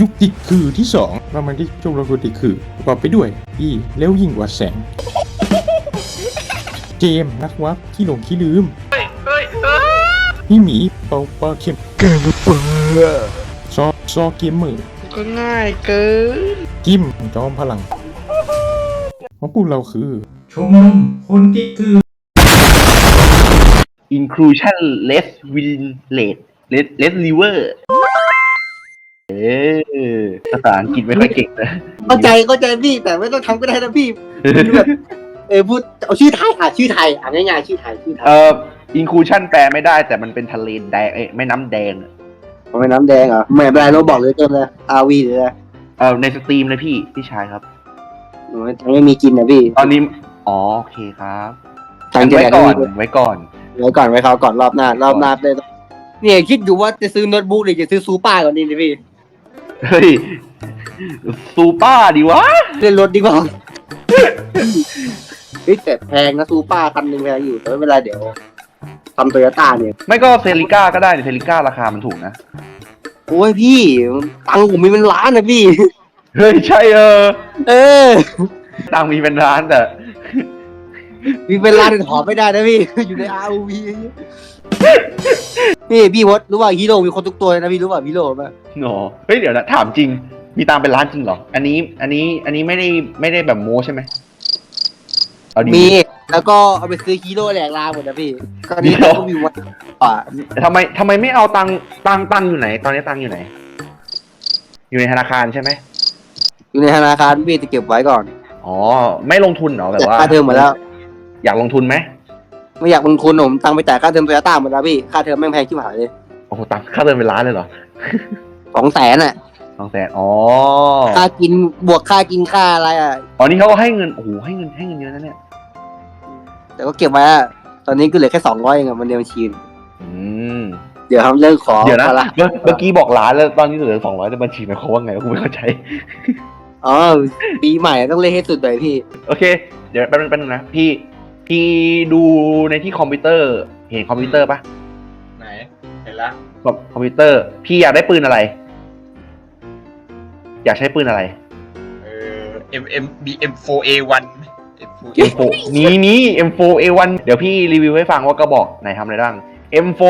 ยุคติดคือที่สองเรามาที่ชมรมคนติดคือประกอบไปด้วยอีแล้วยิ่งกว่าแสง เจมส์นักวับขี้หลงขี้ลืมเฮ้ยเฮ้ยเฮ้ยพี่หมีเปาปลาเข็มแกงเปิดซอซอเกมเมอร์ก็ง่ายเกินกิมจอมพลังของพวกเราคือชมรมคนติดคือ inclusion less win rate less less liver เออ ภาษาอังกฤษไม่ค่อยเก่งนะเข้าใจเข้าใจพี่แต่ไม่ต้องทำก็ได้นะพี่แบบเออพูดเอาชื่อไทยอะชื่อไทยอะง่ายๆชื่อไทยชื่อไทยเอ่อ inclusion แปลไม่ได้ แต่มันเป็นทะเลแดงเอ้ยแม่น้ำแดงอะมันเป็นน้ำแดงเหรอไม่เป็นไรเราบอกเลยเติมเลยอาวีเลยนะเออในสตรีมเลยพี่พี่ชายครับมันไม่มีกินนะพี่ ตอนนี้อ๋อโอเคครับทางจะไว้แดกก่อนไม่มีไว้ก่อนไว้ก่อนไว้เขาวก่อนรอบหน้ารอบหน้าเลยเนี่ยคิดอยู่ว่าจะซื้อโน้ตบุ๊กหรือจะซื้อซูเปอร์ก่อนดีนะพี่ เฮ้ยซูป้าดีวะ เล่นรถดีกว่าเฮ้ยแต่แพงนะซูเปอร์คันหนึ่งแพงอยู่แต่ไม่เป็นไรเดี๋ยวทำโตโยต้าเนี่ย ไม่ก็เซริก้าก็ได้เซริก้าราคามันถูกนะ โอ้ยพี่ ตังค์ผมมีเป็นล้านนะพี่ เฮ้ยใช่เออ เออ ตังค์มีเป็นร้านแต่ มีเป็นล้านถอไม่ได้นะพี่ อยู่ใน ROV นี่พี่วดรู้ว่าฮีโร่มีคนทุกตัวเลยนะพี่รู้ว่าฮีโร่ไหมโนเฮ้ยเดี๋ยวนะถามจริง มีตังค์เป็นร้านจริงเหรอ อันนี้อันนี้อันนี้ไม่ได้ไม่ได้แบบโม้ใช่ไหมเอาดี มี แล้วก็เอาไปซื้อฮีโร่แหลกลาหมดนะพี่ก็นี่เดี๋ยว ก็มีวันอ่าแต่ทำไมทำไมไม่เอาตังค์ตังค์ตังค์อยู่ไหน ตอนนี้ตังค์อยู่ไหน อยู่ในธนาคารใช่ไหมอยู่ในธนาคารพี่จะเก็บไว้ก่อนอ๋อไม่ลงทุนเหรอแบบจ่ายว่าค่าเทอมหมดแล้ว อยากลงทุนไหม ไม่อยากลงทุนผมตังค์ไปจ่ายค่าเทอมโตโยต้าหมดแล้วพี่ค่าเทอมแม่งแพงชิบหายเลยโอ้โหตังค์ค่าเติมเป็นล้านเลยเหรอสองแสนอะสองแสนอ๋อค่ากินบวกค่ากินค่าอะไรอะ อ๋อนี่เขาก็ให้เงินโอ้โหให้เงินให้เงินเยอะนะเนี่ยแต่ก็เก็บไว้อะตอนนี้ก็เหลือแค่สองร้อยเองอะมันเดียวบัญชีอืมเดี๋ยวทำเรื่องขอเดี๋ยวนะภาระเมื่อเมื่อกี้บอกล้านแล้วตอนนี้เหลือสองร้อยในบัญชีหมายความว่าไงกูไม่เข้าใจ อ๋อปีใหม่ต้องเล่นให้สุดเลยพี่ โอเค เดี๋ยวแป๊บนึงแป๊บนึงนะพี่ พี่ดูในที่คอมพิวเตอร์ เห็นคอมพิวเตอร์ปะไหน เห็นละแบบคอมพิวเตอร์ พี่อยากได้ปืนอะไร อยากใช้ปืนอะไร เออ M M B M 4 A 1 M4 นี้นี้ M4 A1 เดี๋ยวพี่รีวิวให้ฟังว่ากระบอกไหนทำอะไรบ้าง M4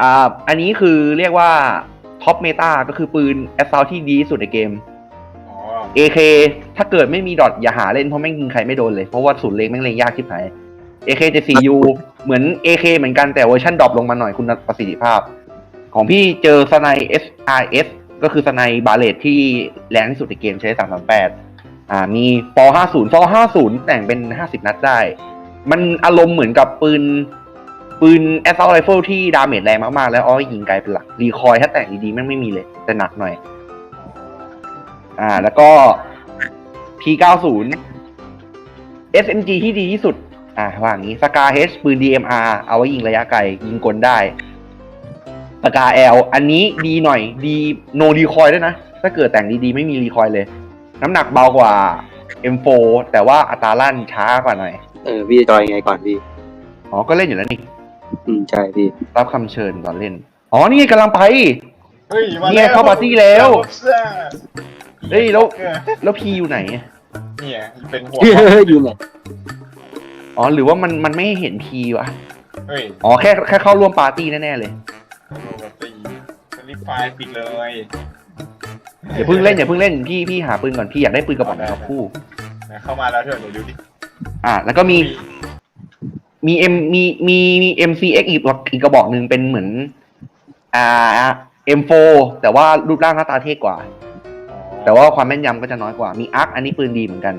อ่าอันนี้คือเรียกว่าท็อปเมตาก็คือปืนแอสซ l ที่ดีที่สุดในเกมอ๋อ AK ถ้าเกิดไม่มีดอทอย่าหาเล่นเพราะแม่งยิงใครไม่โดนเลย เพราะว่าศูนย์เลงแม่งเลงยากชิบหาย AK 74U เหมือน AK เหมือนกันแต่เวอร์ชันดรอปลงมาหน่อยคุณประสิทธิภาพ ของพี่เจอสไน SRS ก็คือสไนบาเลตที่แรงที่สุดในเกมใช้ 338 อ่า มีป50ป50 แต่งเป็น 50 นัดได้ มันอารมณ์เหมือนกับปืน ปืน assault rifle ที่ดาเมจแรงมากๆ แล้วอ้อยยิงไกลเป็นหลัก รีคอยถ้าแต่งดีๆแม่งไม่มีเลย แต่หนักหน่อย อ่า แล้วก็ P90 SMG ที่ดีที่สุด อ่าว่าอย่างนี้สกา H ปืน DMR เอาไว้ยิงระยะไกล ยิงกลได้สกา L อันนี้ดีหน่อยดีโนรีคอยด้วยนะ ถ้าเกิดแต่งดีๆ ไม่มีรีคอยเลย น้ำหนักเบากว่า M4 แต่ว่าอัตราลั่นช้ากว่าหน่อย เออพี่จะจอยยังไงก่อนพี่ อ๋อ ก็เล่นอยู่แล้วนี่ อืมใช่พี่ รับคำเชิญก่อนเล่น อ๋อ นี่ไงกำลังไป เฮ้ยมาเนี่ยเข้าปาร์ตี้แล้วซ่า เฮ้ยแล้วแล้วพีอยู่ไหน เนี่ยเป็นหัวอยู่ไหนอ๋อหรือว่ามันมันไม่เห็นพีวะเฮ้ยอ๋อแค่แค่เข้าร่วมปาร์ตี้แน่ๆเลยโรบอตีสลิปไฟล์ปิดเลยอย่าเพิ่งเล่นอย่าเพิ่งเล่นพี่พี่หาปืนก่อนพี่อยากได้ปืนกระบอกนะครับคู่นะเข้ามาแล้วเถอะเดี๋ยวดูดิอ่าแล้วก็มี มีเอ็มมีมีมีเอ็มซีเอ็กอีกอีกกระบอกหนึ่งเป็นเหมือน อ่าเอ็มโฟแต่ว่ารูปร่างหน้าตาเท่กว่าอ๋อ แต่ว่าความแม่นยำก็จะน้อยกว่า มีอาร์คอันนี้ปืนดีเหมือนกัน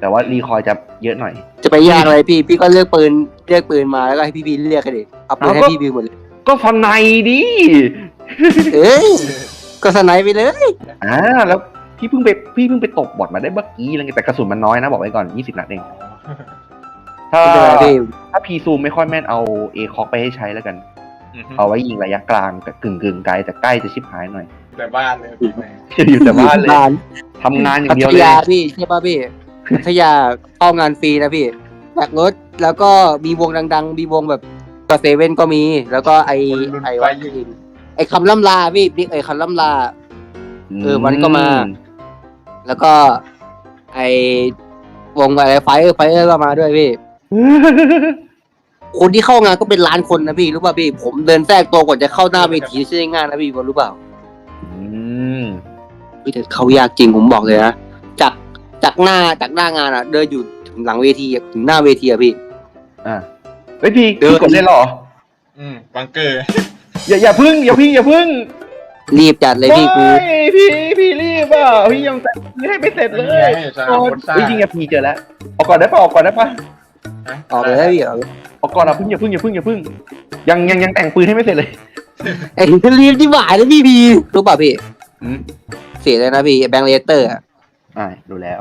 แต่ว่ารีคอยจะเยอะหน่อย จะไปยากอะไรพี่ พี่ก็เลือกปืนเลือกปืนมาแล้วก็ให้พี่บีเรียกกันดิเอาปืนให้เอาก็พี่บีหมดเลยก็ฟันในดิเอ้ยก็สไนป์ไปเลยอ่าแล้วพี่เพิ่งไปพี่เพิ่งไปตบบอดมาได้เมื่อกี้อะไรเงี้ยแต่กระสุนมันน้อยนะบอกไว้ก่อน20นัดเองถ้าไม่เป็นไรพี่ถ้าพีซูมไม่ค่อยแม่นเอาเอคอกไปให้ใช้แล้วกันอือฮึเอาไว้ยิงระยะกลางกับกึ่งกึ่งๆไกลแต่ใกล้จะชิบหายหน่อย แต่บ้านเลยพี่แม่อยู่แต่บ้านเลยบ้านทำงานอย่าพังเดียวทเลยยาพี่ใช่ป่ะพี่ พัทยาเข้างานฟรีนะพี่แบกรถแล้วก็มีวงดัง ๆ มีวงแบบก็เซเว่นก็มี แล้วก็ไอไอว่าไอคำล่ำลาพี่บิ๊กไอคำล่ำลา เออมันก็มา แล้วก็ ไอวงอะไรไฟเออร์ไฟเออร์ก็มาด้วยพี่ คนที่เข้างานก็เป็นล้านคนนะพี่รู้ป่ะพี่ ผมเดินแทรกตัวก่อนจะเข้าหน้าเวทีไม่ใช่ง่ายนะพี่รู้เปล่า อืมพี่แต่เขายากจริงผมบอกเลยนะจากจากหน้าจากหน้างานอะเดินอยู่ถึงหลังเวทีอะถึงหน้าเวทีอะพี่ อะเฮ้ยพี่เดินพี่กดเล่นเหรออืมบังเกอร์อย่าอย่าพึ่งอย่าพี่อย่าพึ่งรีบจัดเลยพี่กู โอ้ยพี่พี่รีบอะพี่ยังแต่ไม่ให้ไม่เสร็จเลยนี่ไงสนามฟุตซาลเฮ้ยจริงอะพี่เจอแล้วออกก่อนได้ปะออกก่อนได้ปะออกเลยนะพี่ออกเลยออกก่อนอะพึ่งอย่าพึ่งอย่าพึ่งอย่าพึ่งยังยังยังแต่งปืนให้ไม่เสร็จเลย ไอ้รีบที่หวายเลยพี่พี่รู้ป่ะพี่อืมเสียเลยนะพี่แบงค์เลเตอร์อะอ่าดูแล้ว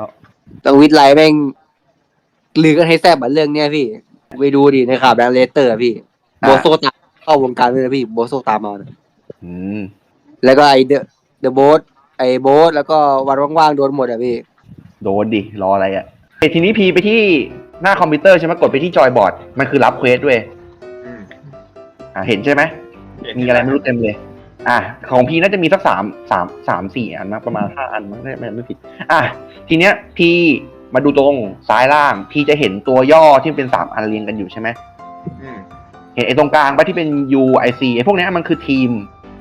ต้องวิทย์ไลน์แม่งลือกันให้แซ่บเหมือนเรื่องเนี้ยพี่ไปดูดิในข่าวแบงค์เลเตอร์อะพี่โบโซตามเข้าวงการเลยนะพี่โบโซตามมานะอืมแล้วก็ไอเดอะเดอะโบสไอโบสแล้วก็วันว่างๆโดนหมดอะพี่ โดนดิ รออะไรอะเอ้ยทีนี้พีไปที่หน้าคอมพิวเตอร์ใช่ไหมกดไปที่จอยบอร์ด มันคือรับเควสด้วย อืมอ่าเห็นใช่ไหม มีอะไรไม่รู้เต็มเลย อะ ของพีน่าจะมีสักสามสามสามสี่อันนะประมาณห้าอันมั้งไม่ไม่ไม่ผิด อะ ทีเนี้ยพีมาดูตรงซ้ายล่าง พีจะเห็นตัวย่อที่เป็นสามอันเรียงกันอยู่ใช่ไหมอืมเห็นไอ้ตรงกลางปะที่เป็น UIC ไอ้พวกเนี้ยมันคือทีม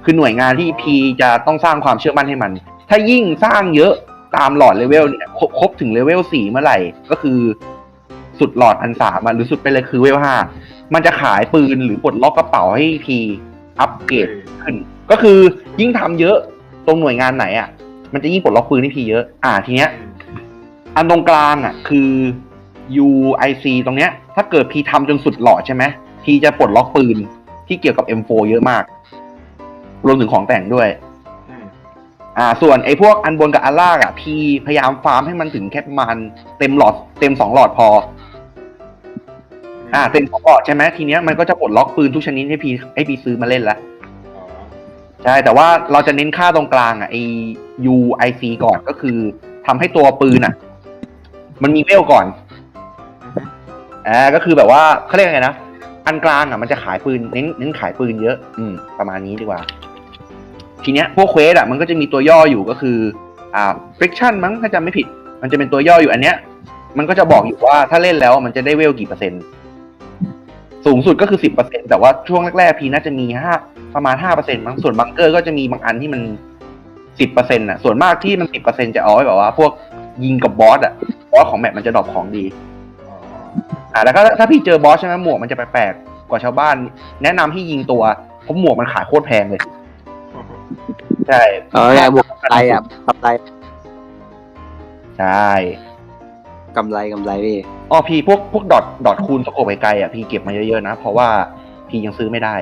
คือหน่วยงานที่พีจะต้องสร้างความเชื่อมั่นให้มัน ถ้ายิ่งสร้างเยอะตามหลอดเลเวลเนี่ยครบครบถึงเลเวลสี่เมื่อไหร่ ก็คือสุดหลอดอันสามอะหรือสุดไปเลยคือเลเวลห้ามันจะขายปืนหรือปลดล็อกกระเป๋าให้พี อัปเกรดขึ้น ก็คือยิ่งทำเยอะตรงหน่วยงานไหนอะ มันจะยิ่งปลดล็อกปืนให้พีเยอะ อ่าทีเนี้ย อันตรงกลางอะ คือ UIC ตรงเนี้ย ถ้าเกิดพีทำจนสุดหลอดใช่ไหมพีจะปลดล็อกปืนที่เกี่ยวกับ M4 เยอะมาก รวมถึงของแต่งด้วยอืมอ่า ส่วนไอ้พวกอันบนกับอันล่างอะ พีพยายามฟาร์มให้มันถึงแค่ประมันเต็มหลอดเต็มสองหลอดพอ อ่าเต็มสองหลอดใช่ไหมทีเนี้ยมันก็จะปลดล็อกปืนทุกชนิดให้พีให้พีซื้อมาเล่นละอ๋อใช่แต่ว่าเราจะเน้นค่าตรงกลางอะไอ UIC ก่อนก็คือทำให้ตัวปืนอะ มันมีเวลก่อนอืมอ่าก็คือแบบว่าเขาเรียกไงนะอันกลางอะมันจะขายปืนเน้นเน้นขายปืนเยอะ อืม ประมาณนี้ดีกว่า ทีเนี้ยพวกเควสอะมันก็จะมีตัวย่ออยู่ก็คือ อ่า friction มั้งถ้าจำไม่ผิด มันจะเป็นตัวย่ออยู่อันเนี้ย มันก็จะบอกอยู่ว่าถ้าเล่นแล้วมันจะได้เวลกี่เปอร์เซ็นต์ สูงสุดก็คือสิบเปอร์เซ็นแต่ว่าช่วงแรกๆพีน่าจะมีห้าประมาณห้าเปอร์เซ็นต์มั้งส่วนบังเกอร์ก็จะมีบางอันที่มันสิบเปอร์เซ็นต์อะส่วนมากที่มันสิบเปอร์เซ็นจะเอาไว้แบบว่า พวกยิงกับบอสอะเพราะว่าของแมปมันจะดรอปของดีอ๋ออ่าแล้วก็ถ้าพี่เจอบอสใช่ไหมหมวกมันจะแปลกๆกว่าชาวบ้าน แนะนำให้ยิงตัวเพราะหมวกมันขายโคตรแพงเลยใช่เออไงบวกกำไรอะกำไรใช่ กำไรกำไรพี่อ๋อพี่พวกพวกดอทดอทคูณสโคปไกลๆอะพี่เก็บมาเยอะๆนะ เพราะว่าพี่ยังซื้อไม่ได้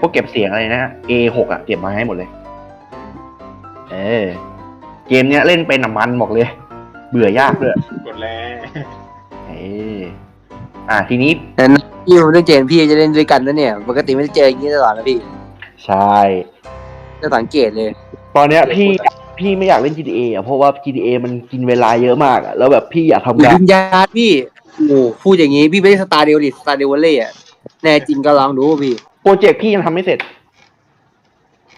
พวกเก็บเสียงอะไรนะ A6 อะเก็บมาให้หมดเลย เออเกมเนี้ยเล่นเป็นน้ำมันบอกเลย เบื่อยากด้วยกดแล้วเอออะทีนี้แต่พี่ผมต้องเจนพี่จะเล่นด้วยกันนะเนี่ย ปกติไม่ได้เจออย่างนี้ตลอดนะพี่ใช่ จะสังเกตเลย ตอนเนี้ยพี่ พี่ไม่อยากเล่น GTA อะเพราะว่า GTA มันกินเวลาเยอะมากอะแล้วแบบพี่อยากทำงานวิญญาณพี่โอ้พูดอย่างนี้พี่ไม่ได้สตาร์เดลดิสตาร์เดลเล่อะแน่จริงก็ลองดูพี่โปรเจกต์พี่ยังทำไม่เสร็จ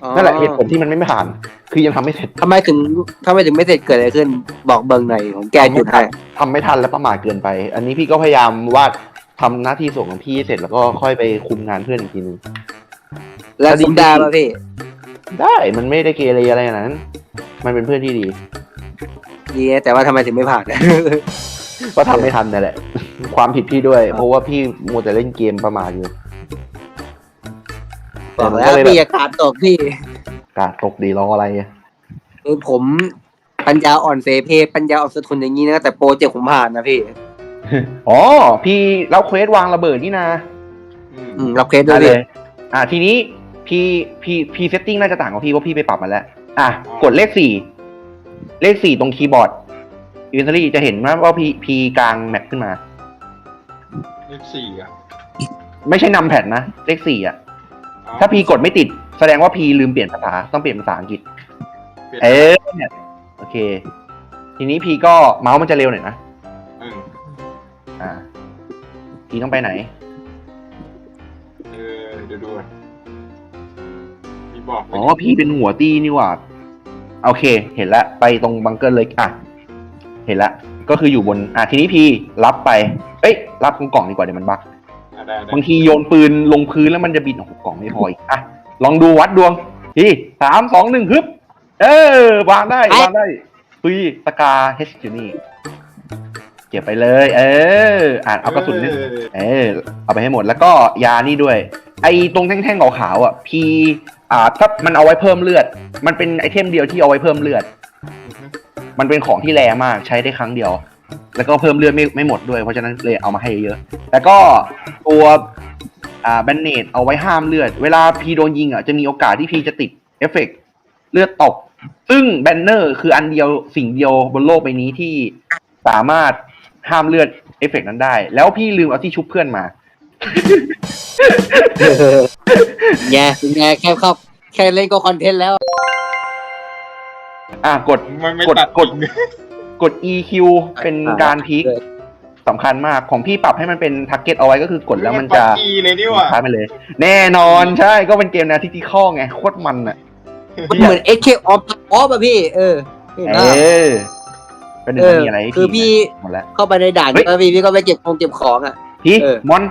อ๋อนั่นแหละเหตุผลที่มันไม่ผ่าน คือยังทำไม่เสร็จทำไมถึงทำไมถึงไม่เสร็จเกิดอะไรขึ้น บอกเบิงหน่อยผมแก้จุดให้ทำไม่ทันและประมาทเกินไป อันนี้พี่ก็พยายามวาดทำหน้าที่ส่วนของพี่ให้เสร็จแล้วก็ค่อยไปคุมงานเพื่อนอีกทีนึงแล้วซินดาป่ะพี่ได้มันไม่ได้เกเรอะไรขนาดนั้น มันเป็นเพื่อนที่ดีดีนะแต่ว่าทำไมถึงไม่ผ่าน ก็ทำไม่ทันนั่นแหละ ความผิดพี่ด้วย เพราะว่าพี่มัวแต่เล่นเกมประมาทอยู่ บอกแล้วพี่อย่าขาดตกพี่กาดตกดีรออะไรอะคือผมปัญญาอ่อนเซเพปัญญาอ่อนสะทุนอย่างนี้นะแต่โปรเจกต์ผมผ่านนะพี่ อ๋อ พี่เล่าเควสวางระเบิดนี่นะอืมอืมรับเคสด้วยได้เลพี่ยอ่าทีนี้พี่พี่พี่เซตติ้งน่าจะต่างกับพี่เพราะพี่ไปปรับมาแล้ว อะ กดเลขสี่เลขสี่ตรงคีย์บอร์ดอินเทอรี่จะเห็นไหมว่าพีพีกลางแมปขึ้นมา เลขสี่อะไม่ใช่นำแผ่นนะ เลขสี่อะ อ๋อถ้าพีกดไม่ติด แสดงว่าพีลืมเปลี่ยนภาษา ต้องเปลี่ยนภาษาอังกฤษ ปลี่ยนเออเนี่ยโอเค ทีนี้พีก็เมาส์มันจะเร็วหน่อยนะอืมอ่า พีต้องไปไหน เออเดี๋ยวดูก่อนมี บอกไหมอ๋อพี่เป็นหัวตีนี่หว่าโอเค เห็นแล้วไปตรงบังเกอร์เลยอะ เห็นแล้วก็คืออยู่บนอะทีนี้พีรับไป เอ้ย รับตรงกล่องดีกว่าเดี๋ยวมันบักอะได้ได้บางทีโยนปืนลงพื้นแล้วมันจะบินโอ้โหกล่องไม่พออีกอะลองดูวัดดวงทีสามสองหนึ่งฮึบเออวางได้วางได้ปุยตะกาเฮชอยู่นี่เก็บไปเลย เออ อ่านเอากระสุนเนี่ยเออเออ เอาไปให้หมดแล้วก็ยานี่ด้วย ไอ้ตรงแท่งๆขาวๆอะ พี อ่าถ้ามันเอาไว้เพิ่มเลือด มันเป็นไอเทมเดียวที่เอาไว้เพิ่มเลือด มันเป็นของที่แรงมากใช้ได้ครั้งเดียว แล้วก็เพิ่มเลือดไม่ไม่หมดด้วย เพราะฉะนั้นเลยเอามาให้เยอะ แล้วก็ตัวอ่าแบนเนตเอาไว้ห้ามเลือด เวลาพีโดนยิงอะจะมีโอกาสที่พีจะติดเอฟเฟกต์เลือดตก ซึ่งแบนเนอร์คืออันเดียวสิ่งเดียวบนโลกใบนี้ที่สามารถห้ามเลือดเอฟเฟกต์นั้นได้ แล้วพี่ลืมเอาที่ชุบเพื่อนมา แง่เป็นไงแค่เข้าแค่เล่นก็คอนเทนต์แล้ว อะกดมันไม่กดตัดกดกด EQ เป็นการพีคสำคัญมากของพี่ปรับให้มันเป็นทาร์เก็ตเอาไว้ก็คือกดแล้วมันจะปักกีเลยนี่หว่าท้ายไปเลย แน่นอนใช่ก็เป็นเกมแนวที่ที่ข้อไงโคตรมันอะมันเหมือนเอ็กเคออฟออฟอะพี่ เออเห็นเอปะอเป็นหนึ่งเออมีอะไรให้คือพี่หมดแล้วเข้าไปในด่านเฮ้ยแล้วพี่พี่ก็ไปเก็บของเก็บของอะพี่เออมอน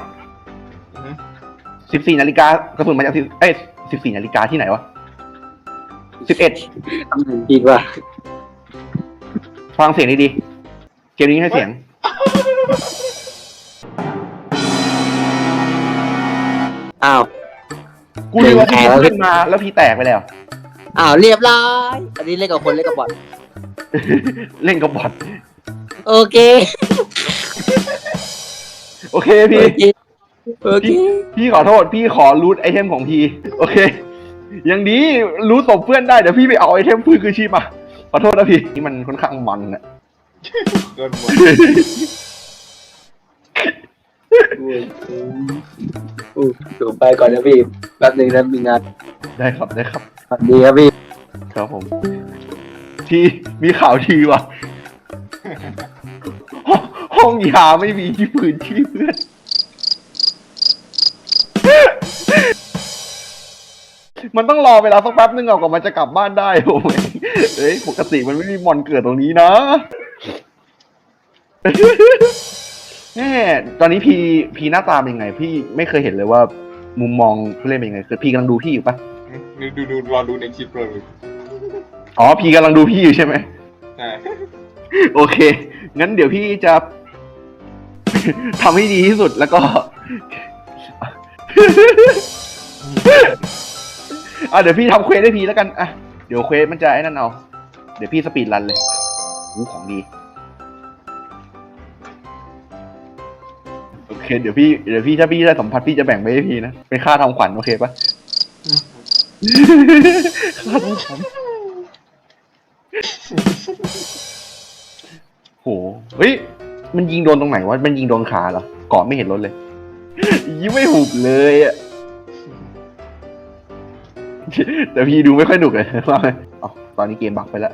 สิบสี่นาฬิกากระสุนมาจากสิบเอ้ยสิบสี่นาฬิกาที่ไหนวะสิบเอ็ดจริงว่ะฟังเสียงดีๆเกมนี้ให้เสียง อ้าว กูนึกว่าแตพี่กแล้วขึ้นมาแล้วพี่แตกไปแล้ว อ้าวเรียบร้อย อันนี้เล่นกับคนเล่นกับบอทเล่นกับบอทโอเค โอเคโอพี่เค โอเคพี่ขอโทษ พี่ขอรูทไอเทมของพี่ โอเค ยังดีรูทศพเพื่อนได้ เดี๋ยวพี่ไปเอาไอเทมฟื้นคืนชีพมา ขอโทษนะพี่ นี่มันค่อนข้างมันอะเกินหมดอู้ถูไปก่อนนะพี่แป๊บนึงนะมีงานได้ครับได้ครับ สวัสดีครับพี่ ครับผม ที่มีข่าวทีว่ะห้องห้องยาไม่มีที่พื้นที่เพื่อน มันต้องรอเวลาสักแป๊บนึงเอากว่ามันจะกลับบ้านได้โอ้ยเอ้ยปกติมันไม่มีมอนเกิดตรงนี้นะแน่ตอนนี้พีพีหน้าตาเป็นยังไง พี่ไม่เคยเห็นเลยว่า มุมมองผู้เล่นเป็นยังไงคือพี่กำลังดูพี่อยู่ปะดูดูดูรอดูในคลิปเลยอ๋อพีกำลังดูพี่อยู่ใช่ไหมใช่โอเค งั้นเดี๋ยวพี่จะทำให้ดีที่สุดแล้วก็ อะเดี๋ยวพี่ทำเควสให้พี่แล้วกันอะเดี๋ยวเควสมันจะไอ้นั่นเอา เดี๋ยวพี่สปีดรันเลยอู้ของดี โอเค เดี๋ยวพี่ เดี๋ยวพี่ถ้าพี่ได้สัมผัสพี่จะแบ่งไปให้พี่นะ เป็นค่าทำขวัญโอเคปะค่าทำขวัญโห เฮ้ย มันยิงโดนตรงไหนวะ มันยิงโดนขาเหรอก่อนไม่เห็นรถเลย ยิงไม่หุบเลยอะ แต่พี่ดูไม่ค่อยหนุกเลยว่าไหมอ๋อตอนนี้เกมบักไปแล้ว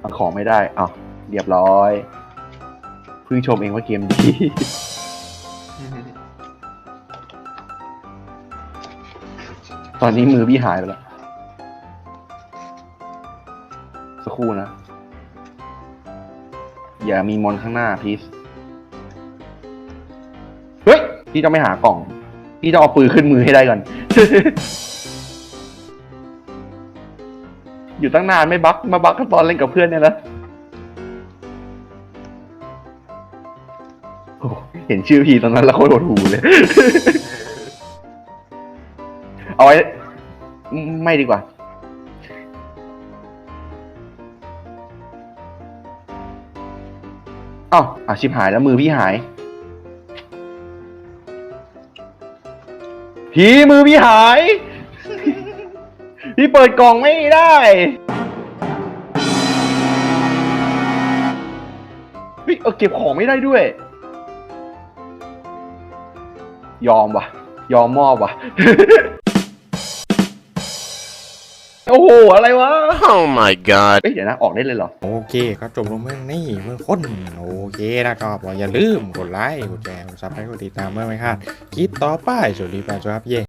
เอาของไม่ได้อ้าเรียบร้อยเพิ่งชมเองว่าเกมดีตอนนี้มือพี่หายไปแล้ว สักครู่นะ อย่ามีมอนข้างหน้าพีสเฮ้ย พี่ต้องไม่หากล่อง พี่ต้องเอาปืนขึ้นมือให้ได้ก่อน อยู่ตั้งนานไม่บักมาบักก็ตอนเล่นกับเพื่อนเนี่ยนะโอ้เห็นชื่อพี่ตรงนั้นแล้วโคตรหดหูเลย เอาไว้ ไม่ดีกว่า อ้าวอาชิบหายแล้วมือพี่หาย พี่มือพี่หาย พี่เปิดกล่องไม่ได้ เฮ้ยเออเก็บของไม่ได้ด้วย ยอมว่ะยอมมอบว่ะโอ้โห อะไรวะ Oh my god. เอ้ยเดี๋ยวนะ ออกได้เลยเหรอ โอเคครับจบลงเมื่อนี่เมื่อคนโอเคนะครับอย่าลืมกดไลค์กดแชร์กดซับให้กดติดตามเมื่อไม่พลาดคลิปต่อไปสวัสดีแฟนครับเย่